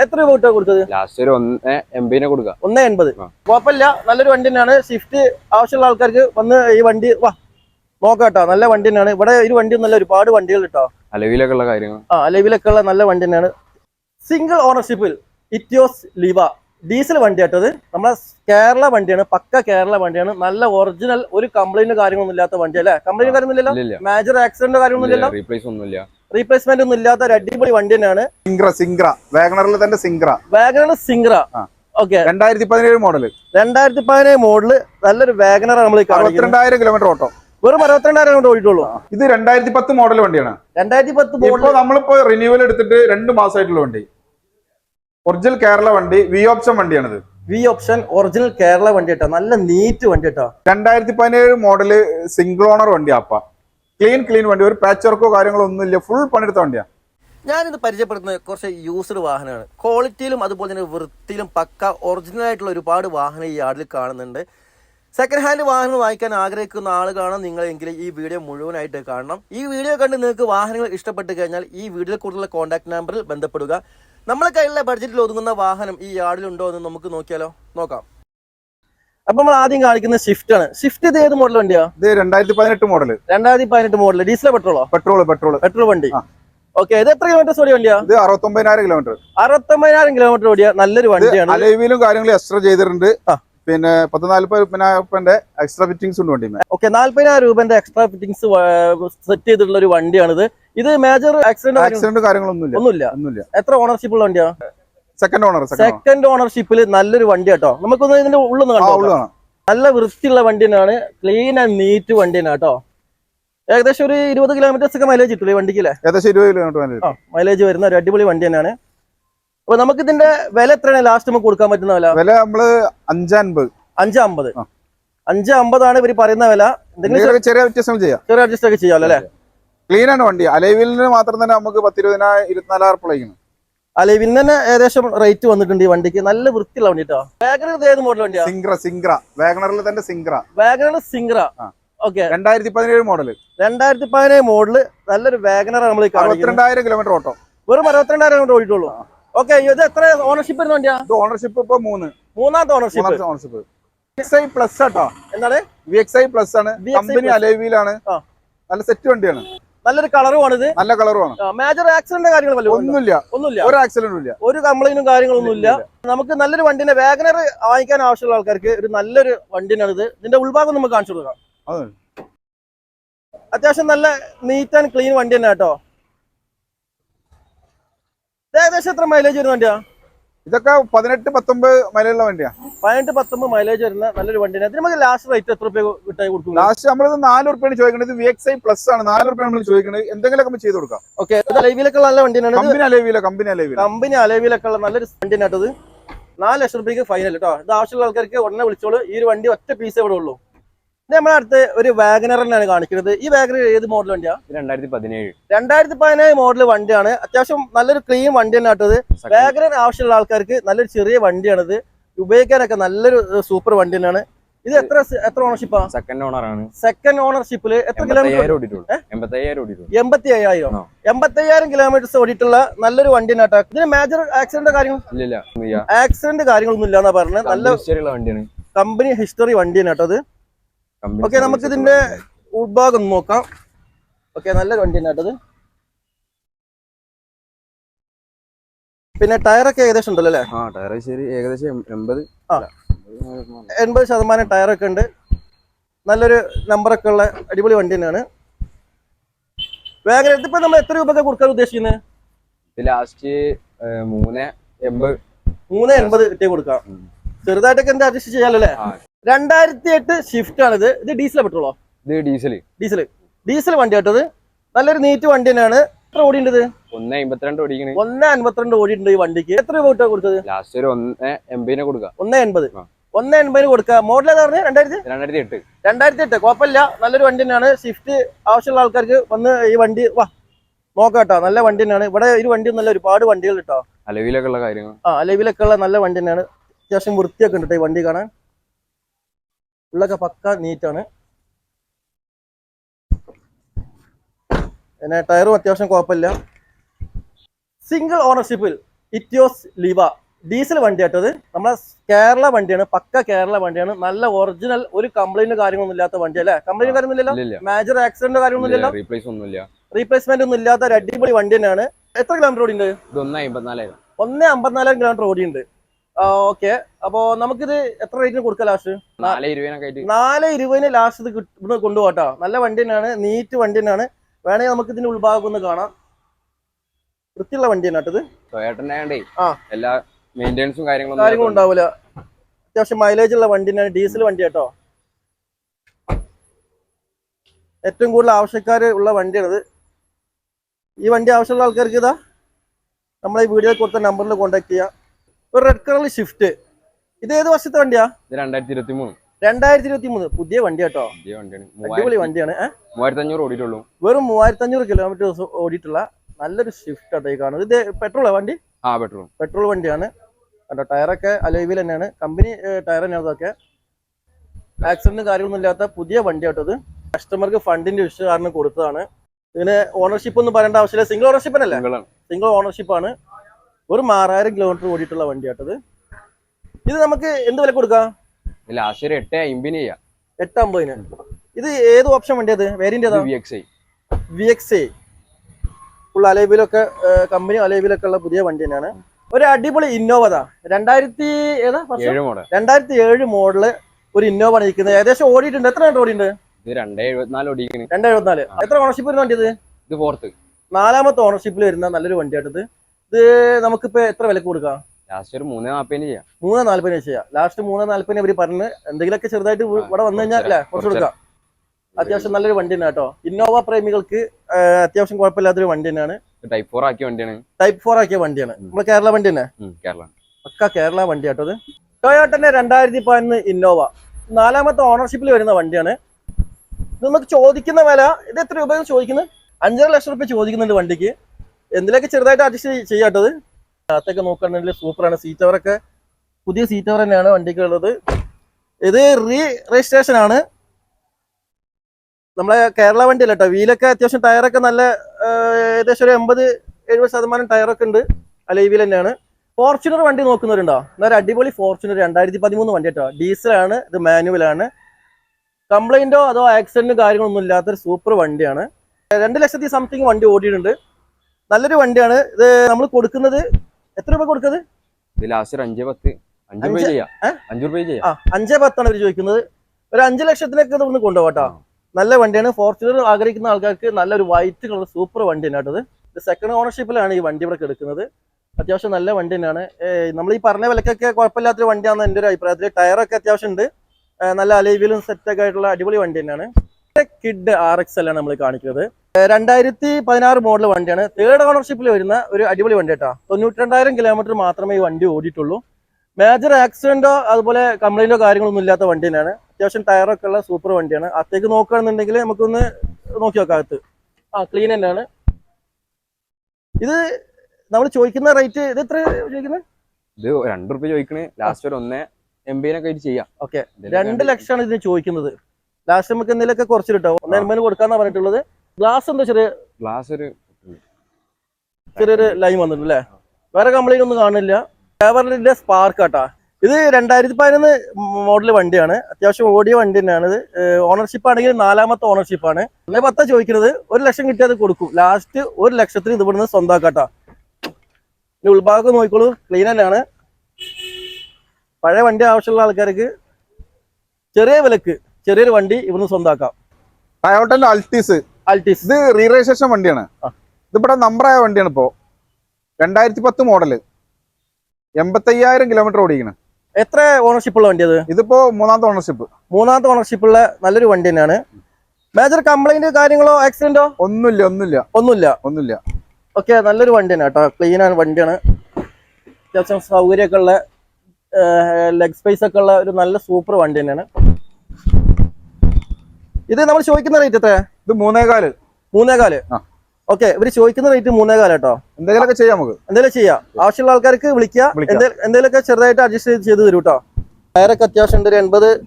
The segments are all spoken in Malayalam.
എത്ര രൂപ കിട്ടാ കൊടുത്തത്? ലാസ്റ്റ് ഒരു ഒന്ന് എൺപതിനെ കൊടുക്കാം. ഒന്ന് എൺപത്. കുഴപ്പമില്ല. നല്ലൊരു വണ്ടി തന്നെയാണ്. സ്വിഫ്റ്റ് ആവശ്യമുള്ള ആൾക്കാർക്ക് വന്ന് ഈ വണ്ടി വാ നോക്കാട്ടോ കേട്ടോ. നല്ല വണ്ടി തന്നെയാണ്. ഇവിടെ ഒരു വണ്ടി ഒന്നല്ല ഒരുപാട് വണ്ടികൾ കിട്ടോ. അലവിലൊക്കെ ഉള്ള കാര്യങ്ങൾ. ആ അലവിലൊക്കെ ഉള്ള നല്ല വണ്ടി തന്നെയാണ്. സിംഗിൾ ഓണർഷിപ്പിൽ ഇറ്റിയോസ് ലിവ ഡീസൽ വണ്ടി ആട്ടത് നമ്മളെ കേരള വണ്ടിയാണ് പക്ക കേരള വണ്ടിയാണ്. നല്ല ഒറിജിനൽ ഒരു കംപ്ലൈന്റ് കാര്യങ്ങളൊന്നും ഇല്ലാത്ത വണ്ടി അല്ലേ? കംപ്ലൈന്റ് കാര്യമൊന്നുമില്ലല്ലോ മേജർ ആക്സിഡന്റ് കാര്യമൊന്നുമില്ലല്ലോ റീപ്ലേസ് ഒന്നുമില്ല. റീപ്ലേസ്മെന്റ് ഒന്നും ഇല്ലാത്ത ഒരു അടിപൊളി വണ്ടി തന്നെയാണ്. സിംഗ്ര സിംഗ്ര. വാഗണറിൽ തന്നെ സിംഗ്ര. വാഗണർ സിംഗ്ര. ഓക്കെ രണ്ടായിരത്തി പതിനേഴ് മോഡൽ രണ്ടായിരത്തി പതിനേഴ് മോഡൽ നല്ലൊരു വാഗണർ നമ്മൾ അറുപത്തിരണ്ടായിരം കിലോമീറ്റർ ഓട്ടോ. വെറും അറുപത്തിരണ്ടായിരം കൊണ്ട് ഓടിയിട്ടുള്ളൂ. ഇത് രണ്ടായിരത്തി പത്ത് മോഡൽ വണ്ടിയാണ്. രണ്ടായിരത്തി പത്ത് ഇപ്പൊ മോഡൽ നമ്മളിപ്പോ റിന്യൂവൽ എടുത്തിട്ട് രണ്ട് മാസമായിട്ടുള്ള വണ്ടി. ഒറിജിനൽ കേരള വണ്ടി വി ഓപ്ഷൻ വണ്ടിയാണിത്. വി ഓപ്ഷൻ ഒറിജിനൽ കേരള വണ്ടി കേട്ടോ. നല്ല നീറ്റ് വണ്ടി കേട്ടോ. രണ്ടായിരത്തി പതിനേഴ് മോഡൽ സിംഗിൾ ഓണർ വണ്ടി അപ്പ ക്ലീൻ ക്ലീൻ വണ്ടി. ഒരു പാച്ച് വർക്കോ കാര്യങ്ങളോ ഒന്നുമില്ല ഫുൾ പണിയെടുത്ത വണ്ടിയാണ് ഞാനിത് പരിചയപ്പെടുത്തുന്നത് കുറച്ച് യൂസ്ഡ് വാഹനമാണ്. ക്വാളിറ്റിയിലും അതുപോലെ തന്നെ വൃത്തിയിലും പക്ക ഒറിജിനൽ ആയിട്ടുള്ള ഒരുപാട് വാഹനം ഈ യാർഡിൽ കാണുന്നുണ്ട്. സെക്കൻഡ് ഹാൻഡ് വാഹനം വാങ്ങിക്കാൻ ആഗ്രഹിക്കുന്ന ആളുകളാണ് നിങ്ങളെങ്കിൽ ഈ വീഡിയോ മുഴുവനായിട്ട് കാണണം. ഈ വീഡിയോ കണ്ട് നിങ്ങൾക്ക് വാഹനങ്ങൾ ഇഷ്ടപ്പെട്ട് കഴിഞ്ഞാൽ ഈ വീഡിയോയിൽ കൂടുതലുള്ള കോൺടാക്ട് നമ്പറിൽ ബന്ധപ്പെടുക. നമ്മളെ കയ്യിലുള്ള ബഡ്ജറ്റിൽ ഒതുങ്ങുന്ന വാഹനം ഈ യാർഡിലുണ്ടോ എന്ന് നമുക്ക് നോക്കിയാലോ? നോക്കാം. അപ്പൊ നമ്മൾ ആദ്യം കാണിക്കുന്ന സ്വിഫ്റ്റ് ആണ്. സ്വിഫ്റ്റ് ഇത് ഏത് മോഡൽ വണ്ടിയാ? ഇത് രണ്ടായിരത്തി പതിനെട്ട് മോഡൽ രണ്ടായിരത്തി പതിനെട്ട് മോഡൽ ഡീസലോ പെട്രോളോ പെട്രോൾ പെട്രോൾ പെട്രോൾ വണ്ടി. ഓക്കെ ഇത് എത്ര കിലോമീറ്റർ ഓടിയ വണ്ടിയാ? ഇത് അറുപത്തൊമ്പതിനായിരം കിലോമീറ്റർ അറുപത്തൊമ്പതിനായിരം കിലോമീറ്റർ ഓടിയ നല്ലൊരു വണ്ടിയാണ്. അലൈവിലും കാര്യങ്ങളും എക്സ്ട്രാ ചെയ്തിട്ടുണ്ട്. പിന്നെ പത്ത് നാല്പതിനായിരത്തിന്റെ എക്സ്ട്രാ ഫിറ്റിംഗ്സ് ഉണ്ട് വണ്ടി ഓക്കെ നാല്പതിനായിരം രൂപന്റെ എക്സ്ട്രാ ഫിറ്റിംഗ്സ് സെറ്റ് ചെയ്തിട്ടുള്ള ഒരു വണ്ടിയാണിത്. ഇത് മേജർ ആക്സിഡന്റ് ആക്സിഡന്റ് കാര്യങ്ങളൊന്നുമില്ല. ഒന്നുമില്ല. ഒന്നുമില്ല. എത്ര ഓണർഷിപ്പ് ഉള്ള വണ്ടിയാ? സെക്കൻഡ് ഓണർ സെക്കൻഡ് ഓണർ ഓണർഷിപ്പിൽ നല്ലൊരു വണ്ടി കേട്ടോ. നമുക്കൊന്ന് ഇതിന്റെ ഉള്ളൊന്ന് കാണാം. കണ്ടോ നല്ല വൃത്തിയുള്ള വണ്ടി തന്നെയാണ്. ക്ലീൻ ആൻഡ് നീറ്റ് വണ്ടി തന്നെ കേട്ടോ. ഏകദേശം ഒരു ഇരുപത് കിലോമീറ്റേഴ്സ് ഒക്കെ മൈലേജ് കിട്ടില്ലേ വണ്ടിക്ക് ഏകദേശം ഇരുപത് കിലോമീറ്റർ മൈലേജ് വരുന്ന ഒരു അടിപൊളി വണ്ടി തന്നെയാണ്. അപ്പൊ നമുക്ക് ഇതിന്റെ വില എത്രയാണ് ലാസ്റ്റ് നമുക്ക് കൊടുക്കാൻ പറ്റുന്ന വില? വില നമ്മൾ അഞ്ചാൻപത്. അഞ്ചാമ്പത് അഞ്ചാമ്പതാണ് ഇവർ അഞ്ച് അമ്പതാണ് ഇവർ പറയുന്ന വില. എന്തെങ്കിലും ചെറിയ വ്യത്യാസം ചെയ്യാം. ചെറിയ അഡ്ജസ്റ്റ് ഒക്കെ ചെയ്യാമല്ലോ അല്ലേ? ക്ലീൻ ആണ് വണ്ടി. അലൈവിലിന് മാത്രം തന്നെ നമുക്ക് പത്തിരുപതിനായിരം ഇരുപത്തിനാലായിരം ഉറുപ്പിക അല്ലെ പിന്നെ തന്നെ ഏകദേശം റേറ്റ് വന്നിട്ടുണ്ട് ഈ വണ്ടിക്ക്. നല്ല വൃത്തിയുള്ള വണ്ടിട്ടോ? വാഗണർ ഏത് മോഡൽ വണ്ടിയാ? സിംഗ്ര സിംഗ്ര. വാഗണറിൽ തന്നെ സിംഗ്ര. വാഗണർ സിംഗ്ര. ഓക്കെ രണ്ടായിരത്തി പതിനേഴ് മോഡൽ രണ്ടായിരത്തി പതിനേഴ് മോഡൽ നല്ലൊരു വാഗണർ നമ്മൾ അറുപത്തിരണ്ടായിരം കിലോമീറ്റർ ഓട്ടോ. വെറും അറുപത്തിരണ്ടായിരം കിലോമീറ്റർ ഓടിയിട്ടുള്ളൂ. ഓക്കെ ഇത് എത്ര ഓണർഷിപ്പ് വരുന്ന വണ്ടിയാ? ഇത് ഓണർഷിപ്പ് ഇപ്പൊ മൂന്ന്. മൂന്നാമത്തെ ഓണർഷിപ്പ് ഓണർഷിപ്പ് പ്ലസ് ആട്ടോ എന്താണ്? വി എക്സ് ഐ പ്ലസ് ആണ്. കമ്പനി അലൈവിയിലാണ് നല്ല സെറ്റ് വണ്ടിയാണ്. നല്ലൊരു കളറുമാണ് ഇത് നല്ല കളറുമാണ്. മേജർ ആക്സിഡന്റ് കാര്യങ്ങൾ? ഒന്നുമില്ല. ഒന്നുമില്ല. ഒരു ആക്സിഡന്റും ഇല്ല. ഒരു കംപ്ലൈന്റും കാര്യങ്ങളൊന്നും ഇല്ല. നമുക്ക് നല്ലൊരു വണ്ടിനെ വാഗനർ വാങ്ങിക്കാൻ ആവശ്യമുള്ള ആൾക്കാർക്ക് ഒരു നല്ലൊരു വണ്ടിനാണ് ഇത് ഇതിന്റെ ഉൾഭാഗം നമുക്ക് കാണിച്ചു കൊടുക്കാം. അത് അത്യാവശ്യം നല്ല നീറ്റ് ആൻഡ് ക്ലീൻ വണ്ടി തന്നെ കേട്ടോ. ഏകദേശം എത്ര മൈലേജ് വരുന്ന വണ്ടിയാ? ഇതൊക്കെ പതിനെട്ട് പത്തൊമ്പത് മൈലുള്ള വണ്ടിയാ. പതിനെട്ട് പത്തൊമ്പത് മൈലേജ് വരുന്ന നല്ലൊരു വണ്ടിയാണ്. ഇതിന് നമുക്ക് ലാസ്റ്റ് റേറ്റ് എത്ര രൂപ കിട്ടായി കൊടുക്കും? ലാസ്റ്റ് നമ്മളിത് നാല് റുപ്യാണ് ചോദിക്കുന്നത് ഇത് വി എക്സ് ഐ പ്ലസ് ആണ്. നാല് റുപ്യാണ് നമ്മൾ ചോദിക്കുന്നത് എന്തെങ്കിലുമൊക്കെ നമ്മൾ ചെയ്ത് കൊടുക്കാം. ഓക്കെ ഇത് ലൈവിലൊക്കെ നല്ല വണ്ടിയാണ്. കമ്പനി അലൈവിയില കമ്പനി അലൈവിയില കമ്പനി അലവിലൊക്കെ ഉള്ള നല്ലൊരു വണ്ടിയാണ് അത് നാല് ലക്ഷം രൂപയ്ക്ക് ഫൈനൽ കേട്ടോ ഇത് ആവശ്യമുള്ള ആൾക്കാർക്ക് ഉടനെ വിളിച്ചോളൂ. ഈ ഒരു വണ്ടി ഒറ്റ പീസ് ഇവിടെ ഉള്ളൂ അടുത്ത് ഒരു വാഗനറിനാണ് കാണിക്കുന്നത്. ഈ വാഗനർ ഏത് മോഡൽ വണ്ടിയാ? രണ്ടായിരത്തി പതിനേഴ് രണ്ടായിരത്തി പതിനേഴ് മോഡൽ വണ്ടിയാണ് അത്യാവശ്യം നല്ലൊരു ക്ലീൻ വണ്ടി തന്നെ ആട്ടത് വാഗനർ ആവശ്യമുള്ള ആൾക്കാർക്ക് നല്ലൊരു ചെറിയ വണ്ടിയാണിത് ഉപയോഗിക്കാനൊക്കെ നല്ലൊരു സൂപ്പർ വണ്ടി തന്നെയാണ്. ഇത് എത്ര എത്ര ഓണർഷിപ്പാ സെക്കൻഡ് ഓണർ ആണ്. സെക്കൻഡ് ഓണർഷിപ്പിൽ എത്ര കിലോമീറ്റർ എൺപത്തി അയ്യായിരം എൺപത്തി അയ്യായിരം കിലോമീറ്റേഴ്സ് ഓടിയിട്ടുള്ള. നല്ലൊരു വണ്ടി നാട്ടാ ഇതിന് മേജർ ആക്സിഡന്റ് കാര്യങ്ങൾ ആക്സിഡന്റ് കാര്യങ്ങളൊന്നും ഇല്ലാന്നാ പറഞ്ഞത്. നല്ല വണ്ടിയാണ്. കമ്പനി ഹിസ്റ്ററി വണ്ടിയാണ് കേട്ടോ ഓക്കെ നമുക്ക് ഇതിന്റെ ഉൾഭാഗം ഒന്ന് നോക്കാം. ഓക്കെ നല്ല വണ്ടി കേട്ടത് പിന്നെ ടയറൊക്കെ ഏകദേശം ഉണ്ടല്ലോ അല്ലേ? ആ ടയർ ശരി ഏകദേശം എൺപത്. ആ. എൺപത് ശതമാനം ടയറൊക്കെ ഉണ്ട്. നല്ലൊരു നമ്പറൊക്കെ ഉള്ള അടിപൊളി വണ്ടി തന്നെയാണ്. വേഗം ഇതിപ്പോ നമ്മൾ എത്ര രൂപ കൊടുക്കാൻ ഉദ്ദേശിക്കുന്നത് ലാസ്റ്റ് മൂന്ന് എൺപത്. മൂന്ന് എൺപത് കിട്ടിയ കൊടുക്കാം. ചെറുതായിട്ടൊക്കെ എന്താ അഡ്ജസ്റ്റ് ചെയ്യാലല്ലേ. രണ്ടായിരത്തി എട്ട് ഷിഫ്റ്റ് ആണിത്. ഇത് ഡീസൽ പെട്രോളോ ഇത് ഡീസൽ ഡീസൽ ഡീസൽ വണ്ടി കേട്ടത് നല്ലൊരു നീറ്റ് വണ്ടി തന്നെയാണ്. എത്ര ഓടിയുണ്ട് ഒന്ന് അമ്പത്തിരണ്ട് ഓടിക്കണേ. ഒന്ന് അമ്പത്തിരണ്ട് ഓടിയിട്ടുണ്ട് ഈ വണ്ടിക്ക്. എത്ര രൂപ കിട്ടാ കൊടുത്തത്? ലാസ്റ്റ് ഒരു ഒന്ന് എംബിനെ കൊടുക്കാം. ഒന്ന് എൺപത്. ഒന്ന് എൺപതിന് കൊടുക്കുക മോഡൽ ഏതാ പറഞ്ഞത് രണ്ടായിരത്തി? രണ്ടായിരത്തി എട്ട് രണ്ടായിരത്തി എട്ട് കുഴപ്പമില്ല. നല്ലൊരു വണ്ടി തന്നെയാണ്. ഷിഫ്റ്റ് ആവശ്യമുള്ള ആൾക്കാർക്ക് വന്ന് ഈ വണ്ടി വാ നോക്കാം കേട്ടോ. നല്ല വണ്ടി തന്നെയാണ്. ഇവിടെ ഒരു വണ്ടി ഒന്നല്ല ഒരുപാട് വണ്ടികൾ കേട്ടോ. അലവിലൊക്കെ ഉള്ള കാര്യങ്ങൾ. ആ അലവിലൊക്കെ ഉള്ള നല്ല വണ്ടി തന്നെയാണ്. അത്യാവശ്യം വൃത്തിയൊക്കെ ഉണ്ട് കേട്ടോ ഈ വണ്ടി കാണാൻ. ഉള്ളൊക്കെ പക്ക നീറ്റാണ്. പിന്നെ ടയറും അത്യാവശ്യം കുഴപ്പമില്ല. സിംഗിൾ ഓണർഷിപ്പിൽ ഇറ്റിയോസ് ലിവ ഡീസൽ വണ്ടി ആട്ടത് നമ്മളെ കേരള വണ്ടിയാണ് പക്ക കേരള വണ്ടിയാണ്. നല്ല ഒറിജിനൽ ഒരു കംപ്ലൈന്റ് കാര്യങ്ങളൊന്നും ഇല്ലാത്ത വണ്ടി അല്ലേ? കംപ്ലൈന്റ് കാര്യമൊന്നുമില്ലല്ലോ മേജർ ആക്സിഡന്റ് കാര്യമൊന്നുമില്ലല്ലോ റീപ്ലേസ് ഒന്നുമില്ല. റീപ്ലേസ്മെന്റ് ഒന്നും ഇല്ലാത്ത ഒരു അടിപൊളി വണ്ടി തന്നെയാണ്. എത്ര കിലോമീറ്റർ ഓടിയുണ്ട് ഒന്ന് അമ്പത്തിനാലായിരം കിലോമീറ്റർ ഓടിയുണ്ട് ഓക്കെ അപ്പോ നമുക്കിത് എത്ര റേറ്റിന് കൊടുക്കാം ലാസ്റ്റ് നാല് ഇരുപതിന് ലാസ്റ്റ് ഇത് ഇവിടുന്ന് കൊണ്ടുപോകട്ടോ. നല്ല വണ്ടി തന്നെയാണ് നീറ്റ് വണ്ടി തന്നെയാണ്. വേണമെങ്കിൽ നമുക്ക് ഇതിന്റെ ഉൾഭാഗം ഒന്ന് കാണാം. വൃത്തിയുള്ള വണ്ടി തന്നെ ഇത്. ടൊയോട്ടന്റെ ആയതുകൊണ്ടേ എല്ലാ മെയിന്റെനൻസും കാര്യങ്ങളും കാര്യങ്ങളും ഉണ്ടാവില്ല അത്യാവശ്യം മൈലേജ് ഉള്ള വണ്ടി തന്നെയാണ് ഡീസൽ വണ്ടി കേട്ടോ. ഏറ്റവും കൂടുതൽ ആവശ്യക്കാർ ഉള്ള വണ്ടിയാണിത് ഈ വണ്ടി ആവശ്യമുള്ള ആൾക്കാർക്ക് ഇതാ നമ്മളെ ഈ വീഡിയോ കൊടുത്ത നമ്പറിൽ കോൺടാക്ട് ചെയ്യാം. ഒരു റെഡ് കളർ ഷിഫ്റ്റ് ഇത് ഏത് വർഷത്തെ വണ്ടിയാ? രണ്ടായിരത്തി ഇരുപത്തി മൂന്ന് രണ്ടായിരത്തി ഇരുപത്തി മൂന്ന് പുതിയ വണ്ടി കേട്ടോ അടിപൊളി വണ്ടിയാണ്. മൂവായിരത്തി അഞ്ഞൂറ് ഓടിയിട്ടുള്ളൂ. വെറും മൂവായിരത്തി അഞ്ഞൂറ് കിലോമീറ്റർ ഓടിയിട്ടുള്ള നല്ലൊരു ഷിഫ്റ്റ് കേട്ടോ ഈ കാണുന്നത്. ഇത് പെട്രോളാ വണ്ടി? ആ പെട്രോൾ പെട്രോൾ വണ്ടിയാണ്. കേട്ടോ ടയറൊക്കെ അലോയിൽ തന്നെയാണ്. കമ്പനി ടയർ തന്നെയാണ് അതൊക്കെ. ആക്സിഡന്റ് കാര്യങ്ങളൊന്നും ഇല്ലാത്ത പുതിയ വണ്ടി ആട്ടോ ഇത് കസ്റ്റമർക്ക് ഫണ്ടിന്റെ ഇഷ്യൂ കാരണം കൊടുത്തതാണ്. ഇതിന് ഓണർഷിപ്പ് ഒന്നും പറയേണ്ട ആവശ്യമില്ല. സിംഗിൾ ഓണർഷിപ്പ് അല്ലേ? സിംഗിൾ ഓണർഷിപ്പ് ആണ്. വെറും ആറായിരം കിലോമീറ്റർ ഓടിയിട്ടുള്ള വണ്ടി ആട്ടത് ഇത് നമുക്ക് എന്ത് വില കൊടുക്കാം? ലാസ്റ്റ് ഒരു എട്ട് അമ്പതിന് ചെയ്യാം. എട്ട് അമ്പതിന്. ഇത് ഏത് ഓപ്ഷൻ വണ്ടിയത് വേരിയന്റ് ഏതാ? V X I V X I full അലേബിലൊക്കെ company അലേബിലൊക്കെ ഉള്ള പുതിയ വണ്ടി തന്നെയാണ്. ഒരു അടിപൊളി ഇന്നോവ ദാ രണ്ടായിരത്തി ഏതാ രണ്ടായിരത്തി ഏഴ് മോഡൽ ഒരു ഇന്നോവ ആണ് ഇരിക്കുന്നത് ഏകദേശം ഓടിയിട്ടുണ്ട്. എത്ര ഓടിയിട്ടുണ്ട്? രണ്ടേ എഴുപത്തിനാല് എത്ര ഓണർഷിപ്പ് വരുന്ന വണ്ടി ഇത്? ഫോർത്ത് നാലാമത്തെ ഓണർഷിപ്പിൽ വരുന്ന നല്ലൊരു വണ്ടിയാട്ടത് ഇത് നമുക്കിപ്പോ എത്ര വിലക്ക് കൊടുക്കാം? ലാസ്റ്റ് ഒരു മൂന്നേ നാൽപ്പതിന് ചെയ്യാം. മൂന്ന് നാല്പതിന് ചെയ്യാം. ലാസ്റ്റ് മൂന്ന് നാല്പതിന് അവർ പറഞ്ഞ് എന്തെങ്കിലുമൊക്കെ ചെറുതായിട്ട് ഇവ- ഇവിടെ വന്നു കഴിഞ്ഞാൽ അല്ലേ? കുറച്ച് കൊടുക്കാം. അത്യാവശ്യം നല്ലൊരു വണ്ടി തന്നെ കേട്ടോ. ഇന്നോവ പ്രേമികൾക്ക് അത്യാവശ്യം കുഴപ്പമില്ലാത്തൊരു വണ്ടി തന്നെയാണ്. ടൈപ്പ് ഫോർ ആക്കിയ വണ്ടിയാണ്. ടൈപ്പ് ഫോർ ആക്കിയ വണ്ടിയാണ്. നമ്മുടെ കേരള വണ്ടി തന്നെ? കേരള. പക്ക കേരള വണ്ടി കേട്ടോ ഇത്. ടൊയോട്ടന്റെ രണ്ടായിരത്തി പതിനൊന്ന് ഇന്നോവ നാലാമത്തെ ഓണർഷിപ്പിൽ വരുന്ന വണ്ടിയാണ്. നമുക്ക് ചോദിക്കുന്ന വില ഇത് എത്ര രൂപയാണ് ചോദിക്കുന്നത്? അഞ്ചര ലക്ഷം റുപ്യ ചോദിക്കുന്നുണ്ട് വണ്ടിക്ക്. എന്തിലൊക്കെ ചെറുതായിട്ട് അഡ്ജസ്റ്റ് ചെയ്യാട്ടത് അകത്തൊക്കെ നോക്കുകയാണെങ്കിൽ സൂപ്പറാണ്. സീറ്റ് അവറൊക്കെ പുതിയ സീറ്റ് അവർ തന്നെയാണ് വണ്ടിക്ക് ഉള്ളത് ഇത് റീ രജിസ്ട്രേഷൻ ആണ്. നമ്മളെ കേരള വണ്ടി അല്ല കേട്ടോ വീലൊക്കെ അത്യാവശ്യം ടയറൊക്കെ നല്ല ഏകദേശം ഒരു എൺപത് എഴുപത് ശതമാനം ടയറൊക്കെ ഉണ്ട്. അലൈവിൽ തന്നെയാണ്. ഫോർച്യൂണർ വണ്ടി നോക്കുന്നവരുണ്ടോ? എന്നാൽ അടിപൊളി ഫോർച്യൂണർ രണ്ടായിരത്തി പതിമൂന്ന് വണ്ടി കേട്ടോ ഡീസലാണ് ഇത് മാനുവലാണ് കംപ്ലൈന്റോ അതോ ആക്സിഡന്റോ കാര്യങ്ങളൊന്നും ഇല്ലാത്തൊരു സൂപ്പർ വണ്ടിയാണ്. രണ്ട് ലക്ഷത്തി സംതിങ് വണ്ടി ഓടിയിട്ടുണ്ട്. നല്ലൊരു വണ്ടിയാണ്. ഇത് നമ്മൾ കൊടുക്കുന്നത് എത്ര രൂപ കൊടുക്കുന്നത് ഇത് ലാസ്റ്റ് ഒരു അഞ്ചേ പത്ത്. അഞ്ചു രൂപ ചെയ്യാം? അഞ്ചു രൂപ ചെയ്യാം. ആ അഞ്ചേ പത്താണ് ഇവർ ചോദിക്കുന്നത്. ഒരു അഞ്ച് ലക്ഷത്തിനൊക്കെ ഇവിടുന്ന് കൊണ്ടുപോകട്ടോ നല്ല വണ്ടിയാണ്. ഫോർച്യൂണർ ആഗ്രഹിക്കുന്ന ആൾക്കാർക്ക് നല്ലൊരു വൈറ്റ് കളർ സൂപ്പർ വണ്ടി തന്നെ ഇത് ഇത് സെക്കൻഡ് ഓണർഷിപ്പിലാണ് ഈ വണ്ടി ഇവിടെ കിടക്കുന്നത്. അത്യാവശ്യം നല്ല വണ്ടി തന്നെയാണ്. നമ്മൾ ഈ പറഞ്ഞ വിലക്കൊക്കെ കുഴപ്പമില്ലാത്തൊരു വണ്ടിയാണെന്ന് എന്റെ ഒരു അഭിപ്രായത്തിൽ. ടയറൊക്കെ അത്യാവശ്യം ഉണ്ട്. നല്ല അലൈവിലും സെറ്റൊക്കെ ആയിട്ടുള്ള അടിപൊളി വണ്ടി തന്നെയാണ്. കിഡ് ആർ എക്സ് ആണ് നമ്മൾ കാണിക്കുന്നത്. രണ്ടായിരത്തി പതിനാറ് മോഡൽ വണ്ടിയാണ്. തേർഡ് ഓണർഷിപ്പിൽ വരുന്ന ഒരു അടിപൊളി വണ്ടി കേട്ടോ. തൊണ്ണൂറ്റി രണ്ടായിരം കിലോമീറ്റർ മാത്രമേ ഈ വണ്ടി ഓടിയിട്ടുള്ളൂ. മേജർ ആക്സിഡന്റോ അതുപോലെ കംപ്ലൈന്റോ കാര്യങ്ങളൊന്നും ഇല്ലാത്ത വണ്ടി തന്നെയാണ്. അത്യാവശ്യം ടയറൊക്കെ ഉള്ള സൂപ്പർ വണ്ടിയാണ്. അത്തേക്ക് നോക്കുകയാണെന്നുണ്ടെങ്കിൽ നമുക്കൊന്ന് നോക്കി നോക്കാം അകത്ത്. ആ ക്ലീൻ തന്നെയാണ്. ഇത് നമ്മൾ ചോദിക്കുന്ന റേറ്റ് ഇത് എത്ര ചോദിക്കുന്നത് ഇത് രണ്ടു റുപ്യ ചോദിക്കണേ. ലാസ്റ്റ് ഒരു ഒന്നേ എം ബിനൊക്കെ ചെയ്യാം. ഓക്കെ രണ്ട് ലക്ഷമാണ് ഇതിന് ചോദിക്കുന്നത്. ലാസ്റ്റ് നമുക്ക് എന്തെങ്കിലുമൊക്കെ കുറച്ച് കിട്ടും ഒന്ന് എൺപത് കൊടുക്കാന്നാ പറഞ്ഞിട്ടുള്ളത്. ഗ്ലാസ് എന്താ ചെറിയ ഗ്ലാസ് ഒരു ചെറിയൊരു ലൈൻ വന്നിട്ടുണ്ട് അല്ലേ വേറെ കംപ്ലൈന്റ് ഒന്നും കാണില്ല ഡ്രൈവറിന്റെ സ്പാർക്ക് ആട്ടാ. ഇത് രണ്ടായിരത്തി പതിനൊന്ന് മോഡൽ വണ്ടിയാണ്. അത്യാവശ്യം ഓടിയ വണ്ടി തന്നെയാണ് ഇത്. ഓണർഷിപ്പ് ആണെങ്കിൽ നാലാമത്തെ ഓണർഷിപ്പ് ആണ്. അല്ലെ പത്താ ചോദിക്കുന്നത് ഒരു ലക്ഷം കിട്ടിയത് കൊടുക്കും. ലാസ്റ്റ് ഒരു ലക്ഷത്തിന് ഇത് ഇവിടുന്ന് സ്വന്തമാക്കാട്ടാ ഇനി ഉൾഭാഗം നോക്കിക്കോളൂ. ക്ലീൻ തന്നെയാണ്. പഴയ വണ്ടി ആവശ്യമുള്ള ആൾക്കാർക്ക് ചെറിയ വിലക്ക് ചെറിയൊരു വണ്ടി ഇവിടുന്ന് സ്വന്തമാക്കാം ടയോട്ടന്റെ അൾട്ടീസ് അൾട്ടീസ് ഇത് റീ രജിസ്ട്രേഷൻ വണ്ടിയാണ്. ഇതിവിടെ നമ്പറായ വണ്ടിയാണ് ഇപ്പോ. രണ്ടായിരത്തി പത്ത് മോഡൽ എൺപത്തയ്യായിരം കിലോമീറ്റർ ഓടിക്കണം. എത്ര ഓണർഷിപ്പ് ഉള്ള വണ്ടി അത് ഇതിപ്പോ മൂന്നാമത്തെ ഓണർഷിപ്പ് മൂന്നാമത്തെ ഓണർഷിപ്പ് ഉള്ള നല്ലൊരു വണ്ടി തന്നെയാണ്. മേജർ കംപ്ലൈന്റ് കാര്യങ്ങളോ ആക്സിഡന്റോ ഒന്നുമില്ല ഒന്നുമില്ല. ഒന്നുമില്ല. ഒന്നുമില്ല. ഓക്കെ നല്ലൊരു വണ്ടി തന്നെ കേട്ടോ. ക്ലീൻ ആണ് വണ്ടിയാണ്. അത്യാവശ്യം സൗകര്യമൊക്കെ ഉള്ള ലെഗ് സ്പേസ് ഒക്കെ ഉള്ള ഒരു നല്ല സൂപ്പർ വണ്ടി തന്നെയാണ്. ഇത് നമ്മൾ ചോദിക്കുന്ന റേറ്റ് എത്ര ഇത് മൂന്നേകാൽ. മൂന്നേകാൽ. ഓക്കെ ഇവർ ചോദിക്കുന്ന റേറ്റ് മൂന്നേകാൽ കേട്ടോ. എന്തെങ്കിലുമൊക്കെ ചെയ്യാം നമുക്ക്. എന്തെങ്കിലും ചെയ്യാം. ആവശ്യമുള്ള ആൾക്കാർക്ക് വിളിക്കുക വിളിക്കാം. എന്തേ- എന്തെങ്കിലുമൊക്കെ ചെറുതായിട്ട് അഡ്ജസ്റ്റ് ചെയ്ത് തരും കേട്ടോ. ടയറൊക്കെ അത്യാവശ്യം ഉണ്ട്. ഒരു എൺപത്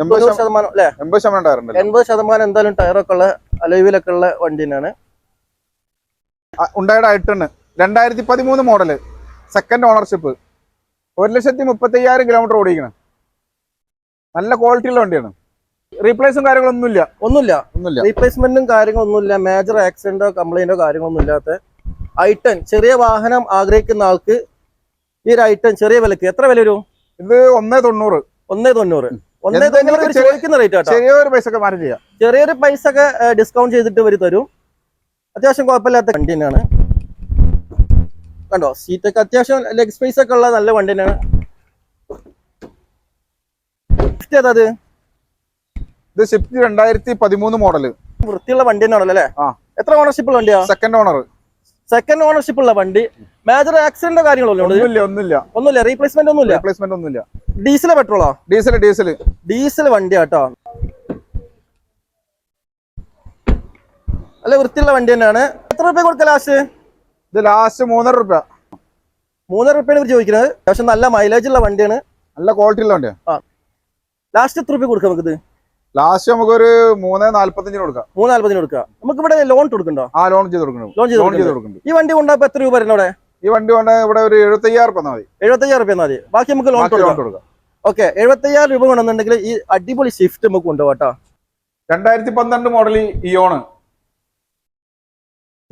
എൺപത് ശതമാനം- അല്ലേ അല്ലെ? എൺപത് ശതമാനം ടയർ ഉണ്ട് എൺപത് ശതമാനം എന്തായാലും ടയറൊക്കെ ഉള്ള അലോയിലൊക്കെ ഉള്ള വണ്ടി തന്നെയാണ് ഉണ്ടായുടെ ഐട്ടണ് രണ്ടായിരത്തി പതിമൂന്ന് മോഡൽ. സെക്കൻഡ് ഓണർഷിപ്പ് ഒരു ലക്ഷത്തി മുപ്പത്തി അയ്യായിരം കിലോമീറ്റർ ഓടിക്കണം നല്ല ക്വാളിറ്റിയുള്ള വണ്ടിയാണ്. റീപ്ലേസും കാര്യങ്ങളൊന്നും ഇല്ല ഒന്നുമില്ല. ഒന്നുമില്ല. റീപ്ലേസ്മെന്റും കാര്യങ്ങളൊന്നുമില്ല. മേജർ ആക്സിഡന്റോ കംപ്ലൈന്റോ കാര്യങ്ങളൊന്നും ഇല്ലാത്ത ഐട്ടൺ ചെറിയ വാഹനം ആഗ്രഹിക്കുന്ന ആൾക്ക് ഈ ഒരു ഐട്ടൺ ചെറിയ വിലക്ക്. എത്ര വില വരും? ഇത് ഒന്നേ തൊണ്ണൂറ്. ഒന്നേ തൊണ്ണൂറ്. ഒന്നേ തൊണ്ണൂറ് ചോദിക്കുന്ന റേറ്റ് ആട്ടോ. ചെറിയൊരു പൈസ ഒക്കെ മാറ്റി ചെയ്യാം. ചെറിയൊരു പൈസ ഒക്കെ ഡിസ്കൗണ്ട് ചെയ്തിട്ട് ഇവർ തരും. അത്യാവശ്യം കുഴപ്പമില്ലാത്ത വണ്ടി തന്നെയാണ്. കണ്ടോ? സീറ്റൊക്കെ അത്യാവശ്യം ലെഗ് സ്പേസ് ഒക്കെ ഉള്ള നല്ല വണ്ടി തന്നെയാണ്. ഏതാ അത്? ഇത് സ്വിഫ്റ്റ് രണ്ടായിരത്തി പതിമൂന്ന് മോഡൽ വൃത്തിയുള്ള വണ്ടി തന്നെയാണല്ലോ അല്ലേ. എത്ര ഓണർഷിപ്പ് വണ്ടിയാ? സെക്കൻഡ് ഓണർ സെക്കൻഡ് ഓണർഷിപ്പ് ഉള്ള വണ്ടി. മേജർ ആക്സിഡന്റ് കാര്യങ്ങളല്ലോ ഉണ്ട് ഒന്നുമില്ല ഒന്നുമില്ല. ഒന്നുമില്ല റീപ്ലേസ്മെന്റ് ഒന്നുമില്ല? റീപ്ലേസ്മെന്റ് ഒന്നുമില്ല. ഡീസലോ പെട്രോളോ ഡീസൽ ഡീസൽ ഡീസൽ വണ്ടി അല്ല വൃത്തിയുള്ള വണ്ടി തന്നെയാണ്. എത്ര രൂപ കൊടുക്കുക ലാസ്റ്റ് ഇത് ലാസ്റ്റ് മൂന്നര റുപ്യ മൂന്നര റുപ്യാണ് ഇവർ ചോദിക്കുന്നത്. പക്ഷെ നല്ല മൈലേജ് ഉള്ള വണ്ടിയാണ്. നല്ല ക്വാളിറ്റി ഉള്ള വണ്ടിയാണ് ലാസ്റ്റ് എത്ര രൂപ കൊടുക്കാം നമുക്കിത്? ലാസ്റ്റ് നമുക്കൊരു മൂന്ന് നാല്പത്തഞ്ചിന് കൊടുക്കാം. മൂന്ന് നാല്പത്തിന് കൊടുക്കാം നമുക്ക് ഇവിടെ ലോൺ കൊടുക്കണ്ടോ ആ ലോൺ ചെയ്ത് കൊടുക്കണം ലോൺ ചെയ്ത് കൊടുക്കണം കൊടുക്കുന്നുണ്ട്. ഈ വണ്ടി കൊണ്ടപ്പോ എത്ര രൂപ വരുന്നത് അവിടെ? ഈ വണ്ടി കൊണ്ട് ഇവിടെ ഒരു എഴുപത്തയ്യായിരം രൂപ മതി. എഴുപത്തയ്യായിരം രൂപ മതി. ബാക്കി നമുക്ക് ലോൺ കൊടുക്കാം. ഓക്കെ എഴുപത്തയ്യായിരം രൂപ കൊണ്ടുവന്നുണ്ടെങ്കിൽ ഈ അടിപൊളി സ്വിഫ്റ്റ് നമുക്ക് കൊണ്ടുപോകാം കേട്ടോ. രണ്ടായിരത്തി പന്ത്രണ്ട് മോഡൽ ഇയോണ്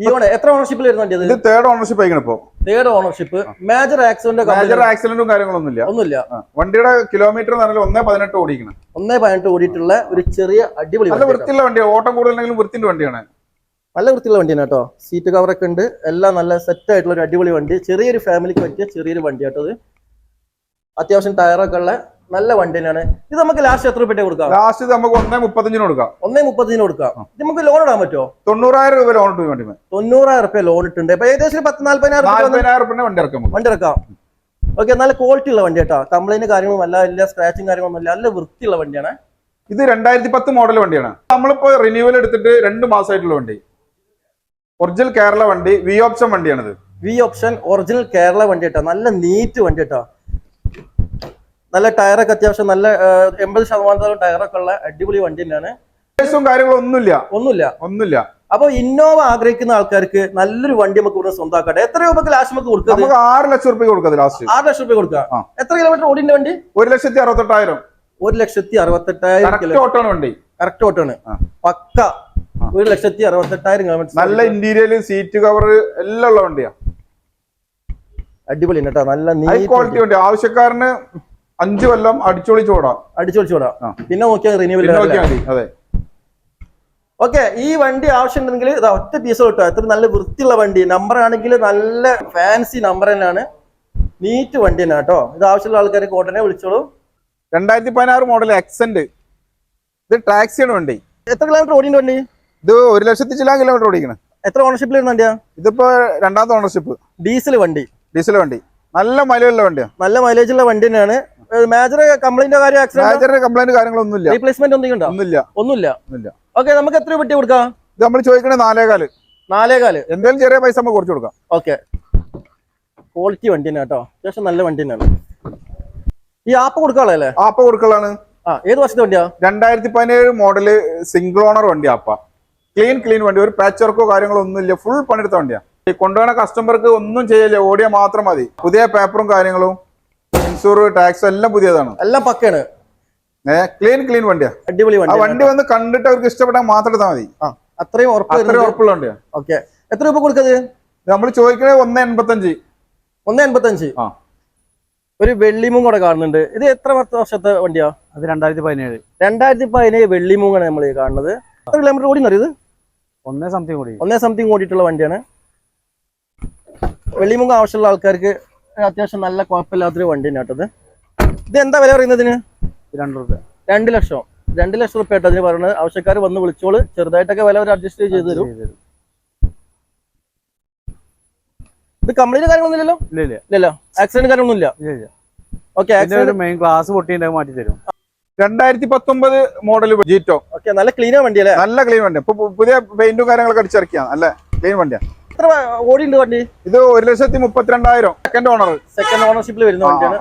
ഈ എത്ര ഓണർഷിപ്പിൽ വരുന്ന ഇത് തേർഡ് ഓണർഷിപ്പ് ആയിക്കണം ഇപ്പോ. Third ownership major accident major ആക്സിഡന്റും കാര്യങ്ങളൊന്നുമില്ല. ഒന്നുമില്ല. വണ്ടിയുടെ കിലോമീറ്റർ എന്ന് പറഞ്ഞാൽ ഒന്നേ പതിനെട്ട് ഓടിക്കണം ഒന്നേ പതിനെട്ട് ഓടിയിട്ടുള്ള ഒരു ചെറിയ അടിപൊളി നല്ല. വൃത്തിയുള്ള വണ്ടിയാണ് ഓട്ടം കൂടുതലെങ്കിലും വൃത്തിന്റെ വണ്ടിയാണ്. നല്ല വൃത്തിയുള്ള വണ്ടിയാണ് കേട്ടോ. സീറ്റ് കവറൊക്കെ ഉണ്ട്. എല്ലാം നല്ല സെറ്റ് ആയിട്ടുള്ള ഒരു അടിപൊളി വണ്ടി. ചെറിയൊരു ഫാമിലിക്ക് പറ്റിയ ചെറിയൊരു വണ്ടി ഇത്. അത്യാവശ്യം ടയറൊക്കെ ഉള്ള നല്ല വണ്ടി തന്നെയാണ് ഇത് നമുക്ക് ലാസ്റ്റ് എത്ര രൂപ കൊടുക്കാം? ലാസ്റ്റ് നമുക്ക് ഒന്നേ മുപ്പത്തഞ്ചിന് കൊടുക്കാം. ഒന്നേ മുപ്പത്തഞ്ചിന് കൊടുക്കാം. ഇത് നമുക്ക് ലോൺ ഇടാൻ പറ്റുമോ? തൊണ്ണൂറായിരം രൂപ ലോൺ ഇട്ട് വേണ്ടി തൊണ്ണൂറായിരം റുപ്യ ലോൺ ഇട്ടുണ്ട് ഇപ്പൊ ഏകദേശം പത്ത് നാല്പതിനായിരം വണ്ടി ഇറക്കാം വണ്ടി ഇറക്കാം. ഓക്കെ നല്ല ക്വാളിറ്റി ഉള്ള വണ്ടി കേട്ടോ. കംപ്ലൈന്റ് കാര്യങ്ങളും അല്ല ഇല്ല സ്ക്രാച്ചും കാര്യങ്ങളൊന്നും ഇല്ല നല്ല വൃത്തിയുള്ള വണ്ടിയാണ്. ഇത് രണ്ടായിരത്തി പത്ത് മോഡൽ വണ്ടിയാണ്. നമ്മളിപ്പോ റിന്യൂവൽ എടുത്തിട്ട് രണ്ട് മാസമായിട്ടുള്ള വണ്ടി. ഒറിജിനൽ കേരള വണ്ടി വി ഓപ്ഷൻ വണ്ടിയാണിത്. വി ഓപ്ഷൻ ഒറിജിനൽ കേരള വണ്ടി കേട്ടോ. നല്ല നീറ്റ് വണ്ടി കേട്ടോ. നല്ല ടയറൊക്കെ അത്യാവശ്യം നല്ല എൺപത് ശതമാനത്തോളം ടയറൊക്കെ ഉള്ള അടിപൊളി വണ്ടി തന്നെയാണ്. കാര്യങ്ങളൊന്നുമില്ല ഒന്നുമില്ല. ഒന്നുമില്ല. അപ്പൊ ഇന്നോവ ആഗ്രഹിക്കുന്ന ആൾക്കാർക്ക് നല്ലൊരു വണ്ടി നമുക്ക് ഇവിടെ സ്വന്തമാക്കട്ടെ എത്ര രൂപക്ക് ലാസ്റ്റ് നമുക്ക് നമുക്ക് ആറ് ലക്ഷം റുപ്യ കൊടുക്കാം ലാസ്റ്റ് ആറ് ലക്ഷം രൂപ കൊടുക്കുക ആ. എത്ര കിലോമീറ്റർ ഓടിന്റെ വണ്ടി? ഒരു ലക്ഷത്തി അറുപത്തെട്ടായിരം. ഒരു ലക്ഷത്തി അറുപത്തെട്ടായിരം ഓട്ടമാണ് വണ്ടി. കറക്റ്റ് ഓട്ടാണ്. പക്ക. ഒരു ലക്ഷത്തി അറുപത്തെട്ടായിരം കിലോമീറ്റർ നല്ല ഇന്റീരിയർ സീറ്റ് കവർ എല്ലാം ഉള്ള വണ്ടിയാ. അടിപൊളി കേട്ടോ നല്ല ക്വാളിറ്റി വണ്ടി. ആവശ്യക്കാരന് അഞ്ചു കൊല്ലം അടിച്ചൊളിച്ച് ഓടാം. അടിച്ചൊളിച്ചോടാ ഓടാം. പിന്നെ നോക്കിയാൽ റിന്യൂവൽ അതെ. ഓക്കെ ഈ വണ്ടി ആവശ്യമുണ്ടെങ്കിൽ ഇത് ഒറ്റ പീസ് കിട്ടുക എത്ര നല്ല വൃത്തിയുള്ള വണ്ടി. നമ്പർ ആണെങ്കിൽ നല്ല ഫാൻസി നമ്പർ തന്നെയാണ്. നീറ്റ് വണ്ടി തന്നെ കേട്ടോ. ഇത് ആവശ്യമുള്ള ആൾക്കാർക്ക് കോട്ടനെ വിളിച്ചോളൂ. രണ്ടായിരത്തി പതിനാറ് മോഡൽ എക്സെന്റ് ഇത് ടാക്സിയാണ് വണ്ടി. എത്ര കിലോമീറ്റർ ഓടിന്റെ വണ്ടി? ഇത് ഒരു ലക്ഷത്തി ചില കിലോമീറ്റർ ഓടിക്കണം. എത്ര ഓണർഷിപ്പിൽ വരുന്ന വണ്ടിയാ? ഇതിപ്പോ രണ്ടാമത്തെ ഓണർഷിപ്പ് ഡീസൽ വണ്ടി. ഡീസൽ വണ്ടി. നല്ല മൈലേജ് ഉള്ള വണ്ടിയാണ് നല്ല മൈലേജ് ഉള്ള വണ്ടി തന്നെയാണ്. മേജർ കംപ്ലൈന്റോ കാര്യം മേജറിന്റെ കംപ്ലൈന്റ് കാര്യങ്ങളൊന്നുമില്ല. റീപ്ലേസ്മെന്റ് ഒന്നും ഉണ്ടോ ഒന്നുമില്ല. ഒന്നുമില്ല. ഓക്കെ നമുക്ക് എത്ര പെട്ടി കൊടുക്കാം? ഇത് നമ്മൾ ചോദിക്കണേ നാലേകാൽ. നാലേകാൽ. എന്തെങ്കിലും ചെറിയ പൈസ നമ്മൾ കുറച്ച് കൊടുക്കാം. ഓക്കെ ക്വാളിറ്റി വണ്ടി തന്നെ കേട്ടോ. അത്യാവശ്യം നല്ല വണ്ടി തന്നെയാണ്. ഈ ആപ്പ് കൊടുക്കാളല്ലേ ആപ്പ് കൊടുക്കലാണ്. ആ ഏത് വർഷത്തെ വണ്ടിയാ? രണ്ടായിരത്തി പതിനേഴ് മോഡൽ സിംഗിൾ ഓണർ വണ്ടി ആപ്പ. ക്ലീൻ ക്ലീൻ വണ്ടി. ഒരു പാച്ച് വർക്കോ കാര്യങ്ങളോ ഒന്നുമില്ല. ഫുൾ പണിയെടുത്ത വണ്ടിയാ. കൊണ്ടുപോകുന്ന കസ്റ്റമർക്ക് ഒന്നും ചെയ്യില്ല? ഓടിയ മാത്രം മതി. പുതിയ പേപ്പറും കാര്യങ്ങളും. ഇൻഷൂർ ടാക്സ് എല്ലാം പുതിയതാണ്. എല്ലാം പക്കയാണ്. ഏഹ് ക്ലീൻ ക്ലീൻ വണ്ടിയാ. അടിപൊളി ആ വണ്ടി വണ്ടി വന്ന് കണ്ടിട്ട് അവർക്ക് ഇഷ്ടപ്പെട്ടാൽ മാത്രം എടുത്താൽ മതി. ആ അത്രയും അത്രയും ഉറപ്പുള്ള വണ്ടിയാ. ഓക്കെ. എത്ര രൂപ കൊടുക്കത്? നമ്മൾ ചോദിക്കണേ ഒന്ന് എൺപത്തഞ്ച്. ഒന്ന് എൺപത്തഞ്ച്. ആ. ഒരു വെള്ളിമൂങ്ങ കൂടെ കാണുന്നുണ്ട്. ഇത് എത്ര പത്ത് വർഷത്തെ വണ്ടിയാ? അത് രണ്ടായിരത്തി പതിനേഴ്. രണ്ടായിരത്തി പതിനേഴ് വെള്ളിമൂങ്ങാണ് നമ്മൾ കാണുന്നത്. എത്ര കിലോമീറ്റർ ഓടി അറിയത് ഒന്നേ സംതിങ് ഓടി. ഒന്നേ സംതിങ് ഓടിയിട്ടുള്ള വണ്ടിയാണ്. വെള്ളിമൂങ്ങ ആവശ്യമുള്ള ആൾക്കാർക്ക് അത്യാവശ്യം നല്ല കുഴപ്പമില്ലാത്തൊരു വണ്ടി തന്നെ കേട്ടത് ഇത്. എന്താ വില പറയുന്നതിന്? രണ്ട് രൂപ രണ്ട് ലക്ഷം. രണ്ട് ലക്ഷം റുപ്യ ആയിട്ട് അതിന് പറയുന്നത്. ആവശ്യക്കാർ വന്ന് വിളിച്ചോൾ. ചെറുതായിട്ടൊക്കെ വില അവർ അഡ്ജസ്റ്റ് ചെയ്ത് തരും. ഇത് കംപ്ലൈന്റ് കാര്യങ്ങളൊന്നുമില്ലല്ലോ? ഇല്ല ഇല്ലല്ലോ ആക്സിഡന്റ് ഇല്ല. ഓക്കെ മെയിൻ മാറ്റി തരും. രണ്ടായിരത്തി പത്തൊമ്പത് മോഡൽ ജീറ്റോ ഓക്കെ നല്ല ക്ലീനാ വണ്ടി അല്ലേ? നല്ല ക്ലീൻ വണ്ടി. ഇപ്പൊ പുതിയ പെയിന്റും കാര്യങ്ങളൊക്കെ അടിച്ചിറക്കിയാണ് നല്ല ക്ലീൻ വണ്ടിയാ. എത്ര ഓടിയുണ്ട് വണ്ടി? ഇത് ഒരു ലക്ഷത്തി മുപ്പത്തിരണ്ടായിരം. സെക്കൻഡ് ഓണർ സെക്കൻഡ് ഓണർഷിപ്പിൽ വരുന്ന വണ്ടിയാണ്.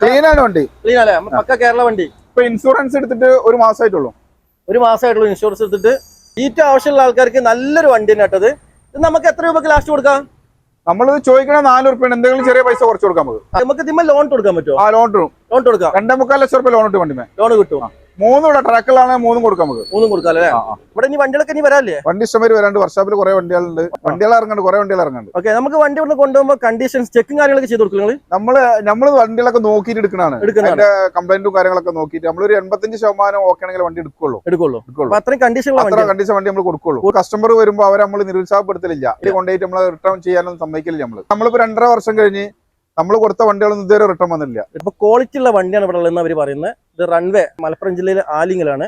ക്ലീൻ ആണ് വണ്ടി. ക്ലീൻ അല്ലേ? പക്ക കേരള വണ്ടി. ഇപ്പൊ ഇൻഷുറൻസ് എടുത്തിട്ട് ഒരു മാസമായിട്ടുള്ളൂ ഒരു മാസമായിട്ടുള്ളൂ ഇൻഷുറൻസ് എടുത്തിട്ട്. ഈറ്റ ആവശ്യമുള്ള ആൾക്കാർക്ക് നല്ലൊരു വണ്ടി തന്നെ കേട്ടത്. ഇത് നമുക്ക് എത്ര രൂപക്ക് ലാസ്റ്റ് കൊടുക്കാം? നമ്മൾ ചോദിക്കണ നാല് റുപ്യ എന്തെങ്കിലും ചെറിയ പൈസ കുറച്ച് കൊടുക്കാൻ നമുക്ക്. നമുക്ക് ഇതിന്മേൽ ലോൺ കൊടുക്കാൻ പറ്റുമോ ആ ലോൺ ലോൺ കൊടുക്കാം. രണ്ടേ മുക്കാൽ ലക്ഷം റുപ്യ ലോൺ ഇട്ട് വണ്ടിമേ ലോൺ കിട്ടും മൂന്നും ഇവിടെ മൂന്നും കൊടുക്കാം നമുക്ക്. മൂന്നും കൊടുക്കാം അല്ലേ. ഇവിടെ ഇനി വണ്ടികളൊക്കെ ഇനി വരാല്ലേ വണ്ടി ഇഷ്ടംമാതിരി വരാണ്ട് വർഷാപ്പിൽ കുറെ വണ്ടികളുണ്ട്. വണ്ടികൾ ഇറങ്ങുന്നുണ്ട്. കുറെ വണ്ടികൾ ഇറങ്ങുന്നുണ്ട്. ഓക്കെ നമുക്ക് വണ്ടി ഇവിടെ കൊണ്ടുപോകുമ്പോൾ കണ്ടീഷൻസ് ചെക്കും കാര്യങ്ങളൊക്കെ ചെയ്ത് കൊടുക്കുന്നത് നമ്മൾ നമ്മൾ വണ്ടികളൊക്കെ നോക്കിയിട്ട് എടുക്കണാണ് എടുക്കുന്നത് അതിന്റെ കംപ്ലൈന്റും കാര്യങ്ങളൊക്കെ നോക്കിയിട്ട് നമ്മളൊരു എൺപത്തഞ്ച് ശതമാനം ഓക്കെ ആണെങ്കിൽ വണ്ടി എടുക്കുള്ളൂ. എടുക്കുള്ളൂ. എടുക്കുള്ളൂ. അത്രയും കണ്ടീഷൻ അത്ര കണ്ടീഷൻ വണ്ടി നമ്മൾ കൊടുക്കുള്ളൂ. കസ്റ്റമർ വരുമ്പോൾ അവർ നമ്മൾ നിരുത്സാഹപ്പെടുത്തലില്ല. ഇത് കൊണ്ടുപോയിട്ട് നമ്മൾ റിട്ടേൺ ചെയ്യാനൊന്നും സമ്മതിക്കില്ല നമ്മൾ നമ്മളിപ്പോ രണ്ടര വർഷം കഴിഞ്ഞ് നമ്മൾ കൊടുത്ത വണ്ടികളൊന്നും ഇതുവരെ റിട്ടേൺ വന്നില്ല. ഇപ്പൊ ക്വാളിറ്റി ഉള്ള വണ്ടിയാണ് ഇവിടെ ഉള്ളതെന്ന് അവർ പറയുന്നത്. ഇത് റൺവേ മലപ്പുറം ജില്ലയിലെ ആലിങ്ങലാണ്